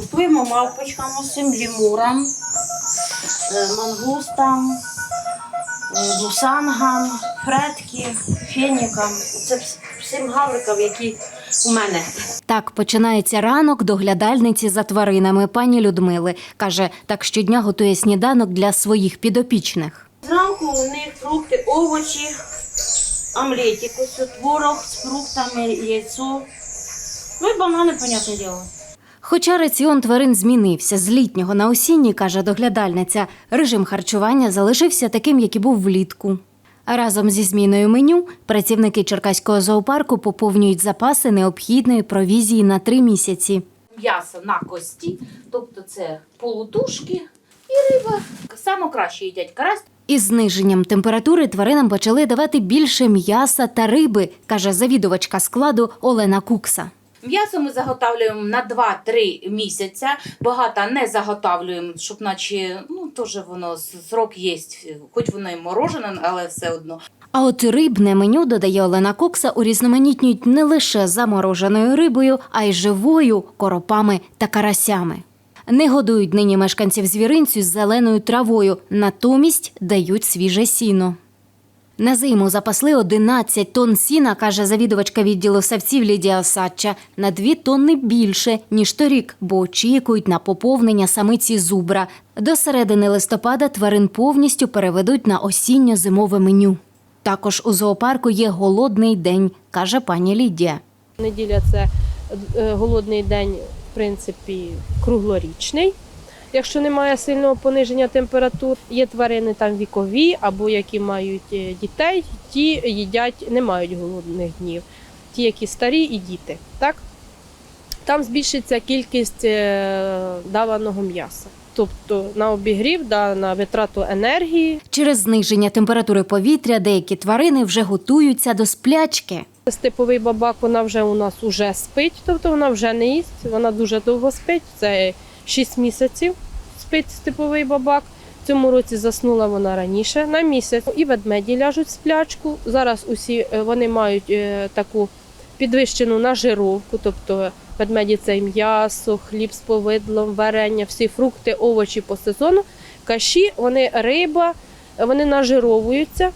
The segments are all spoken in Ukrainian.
Готуємо мавпочкам усім, лімурам, е, мангустам, е, гусангам, фредки, фенікам. Це всім гаврикам, які у мене. Так починається ранок доглядальниці за тваринами пані Людмили. Каже, так щодня готує сніданок для своїх підопічних. Зранку у них фрукти, овочі, омлетик, ось творог з фруктами, яйцо. Ну і банани, понятне діло. Хоча раціон тварин змінився з літнього на осінній, каже доглядальниця, режим харчування залишився таким, як і був влітку. Разом зі зміною меню працівники Черкаського зоопарку поповнюють запаси необхідної провізії на три місяці. м'ясо на кості, тобто це полутушки і риба. Саме краще їдять карась. Із зниженням температури тваринам почали давати більше м'яса та риби, каже завідувачка складу Олена Кукса. М'ясо ми заготовлюємо на 2-3 місяця. Багато не заготовлюємо, щоб наче ну теж воно срок є, хоч воно і морожене, але все одно. А от рибне меню, додає Олена Кокса, урізноманітнюють не лише замороженою рибою, а й живою, коропами та карасями. Не годують нині мешканців звіринцю з зеленою травою, натомість дають свіже сіно. На зиму запасли 11 тонн сіна, каже завідувачка відділу савців Лідія Осадча, на 2 тонни більше, ніж торік, бо очікують на поповнення самиці зубра. До середини листопада тварин повністю переведуть на осінньо-зимове меню. Також у зоопарку є голодний день, каже пані Лідія. Неділя це е, голодний день, в принципі, круглорічний. Якщо немає сильного пониження температур, є тварини там вікові або які мають е, дітей, ті їдять, не мають голодних днів. Ті, які старі і діти. Так? Там збільшиться кількість е, даваного м'яса. Тобто на обігрів, да, на витрату енергії. Через зниження температури повітря деякі тварини вже готуються до сплячки. Степовий бабак вона вже у нас уже спить, тобто вона вже не їсть, вона дуже довго спить. Це 6 місяців спить степовий бабак. Цьому році заснула вона раніше на місяць. І ведмеді ляжуть в сплячку. Зараз усі е, вони мають е, таку підвищену нажировку, тобто ведмеді це м'ясо, хліб з повидлом, варення, всі фрукти, овочі по сезону. Каші, вони риба, вони нажировуються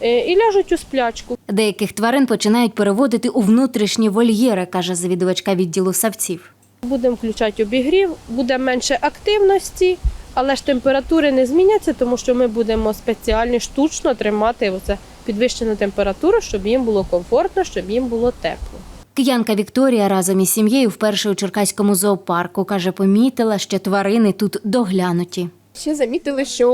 е, і ляжуть у сплячку. Деяких тварин починають переводити у внутрішні вольєри, каже завідувачка відділу савців. Будемо включати обігрів, буде менше активності, але ж температури не зміняться, тому що ми будемо спеціально штучно тримати оце підвищену температуру, щоб їм було комфортно, щоб їм було тепло. Киянка Вікторія разом із сім'єю вперше у Черкаському зоопарку каже, помітила, що тварини тут доглянуті. Ще замітили, що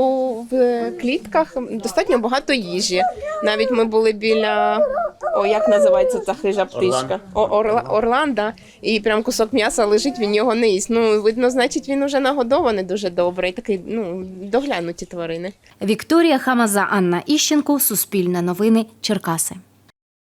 в клітках достатньо багато їжі. Навіть ми були біля о, як називається ця хижа птичка? О, орла, Орланда, і прям кусок м'яса лежить, він його не їсть. Ну, видно, значить, він уже нагодований дуже добре. І такий, ну, доглянуті тварини. Вікторія Хамаза, Анна Іщенко, Суспільне новини, Черкаси.